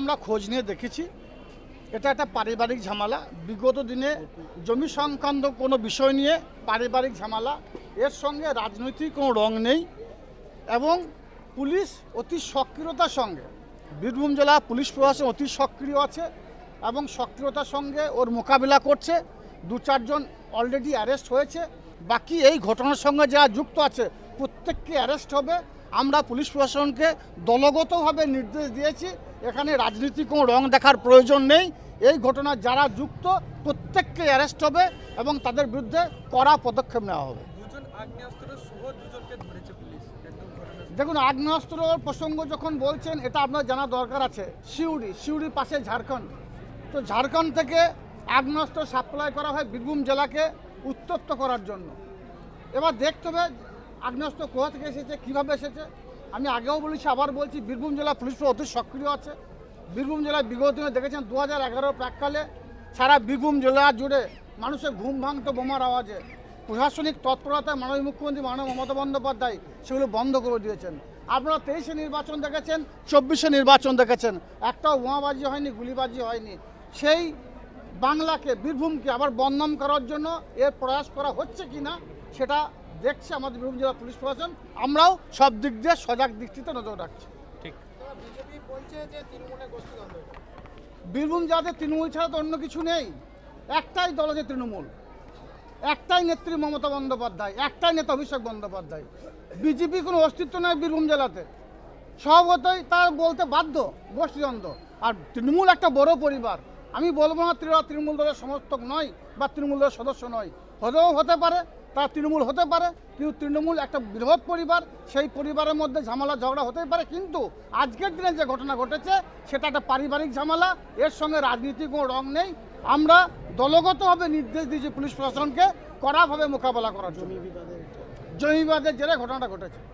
আমরা খোঁজ নিয়ে দেখেছি। এটা একটা পারিবারিক ঝামেলা। বিগত দিনে জমি সংক্রান্ত কোনো বিষয় নিয়ে পারিবারিক ঝামেলা। এর সঙ্গে রাজনৈতিক কোনো রং নেই এবং পুলিশ অতি সক্রিয়তার সঙ্গে, বীরভূম জেলা পুলিশ প্রশাসন অতি সক্রিয় আছে এবং সক্রিয়তার সঙ্গে ওর মোকাবিলা করছে। দু চারজন অলরেডি অ্যারেস্ট হয়েছে। বাকি এই ঘটনার সঙ্গে যারা যুক্ত আছে, প্রত্যেককে অ্যারেস্ট হবে। আমরা পুলিশ প্রশাসনকে দলগতভাবে নির্দেশ দিয়েছি এখানে রাজনীতি কোনো রং দেখার প্রয়োজন নেই। এই ঘটনা যারা যুক্ত প্রত্যেককে অ্যারেস্ট হবে এবং তাদের বিরুদ্ধে কড়া পদক্ষেপ নেওয়া হবে। দেখুন আগ্নেয়াস্ত্র প্রসঙ্গ যখন বলছেন এটা আপনার জানা দরকার আছে। সিউড়ি সিউড়ির পাশে ঝাড়খণ্ড। তো ঝাড়খণ্ড থেকে আগ্নেয়াস্ত্র সাপ্লাই করা হয় বীরভূম জেলাকে উত্তপ্ত করার জন্য। এবার দেখতে হবে আগ্নেয়াস্ত্র কোথা থেকে এসেছে কীভাবে এসেছে? আমি আগেও বলেছি, আবার বলছি, বীরভূম জেলা পুলিশ অতি সক্রিয় আছে। বীরভূম জেলায় বিগত দিনে দেখেছেন দু হাজার এগারো প্রাককালে সারা বীরভূম জেলা জুড়ে মানুষের ঘুম ভাঙতো বোমার আওয়াজে। প্রশাসনিক তৎপরতায় মাননীয় মুখ্যমন্ত্রী মাননীয় মমতা বন্দ্যোপাধ্যায় সেগুলো বন্ধ করে দিয়েছেন। আপনারা তেইশে নির্বাচন দেখেছেন, চব্বিশে নির্বাচন দেখেছেন। একটাও বোমাবাজি হয়নি, গুলিবাজি হয়নি। সেই বাংলাকে, বীরভূমকে আবার বদনাম করার জন্য এর প্রয়াস করা হচ্ছে কি না সেটা দেখছে আমাদের বীরভূম জেলা পুলিশ প্রশাসন আমরাও সব দিক দিয়ে সজাগ দৃষ্টিতে নজর রাখছি। ঠিক। বিজেপি বলছে যে তৃণমূলের গোষ্ঠীদ্বন্দ্ব এটা। বীরভূম যাতে তৃণমূল ছাড়া তো অন্য কিছু নেই। একটাই দল আছে তৃণমূল। একটাই নেত্রী মমতা বন্দ্যোপাধ্যায় একটাই নেতা অভিষেক বন্দ্যোপাধ্যায়। বিজেপি কোনো অস্তিত্ব নয় বীরভূম জেলাতে। স্বভাবতই তার বলতে বাধ্য গোষ্ঠীদ্বন্দ্ব আর তৃণমূল একটা বড় পরিবার। আমি বলব না তৃণমূল তৃণমূল দলের সমর্থক নয় বা তৃণমূল দলের সদস্য নয়। হতেও হতে পারে তারা তৃণমূল হতে পারে, কিন্তু তৃণমূল একটা বৃহৎ পরিবার, সেই পরিবারের মধ্যে ঝামেলা, ঝগড়া হতেই পারে, কিন্তু আজকের দিনে যে ঘটনা ঘটেছে, সেটা একটা পারিবারিক ঝামেলা, এর সঙ্গে রাজনীতির কোনো রং নেই। আমরা দলগতভাবে নির্দেশ দিয়েছি পুলিশ প্রশাসনকে কড়াভাবে মোকাবেলা করার জন্য। জমি বিবাদের জেরে ঘটনাটা ঘটেছে।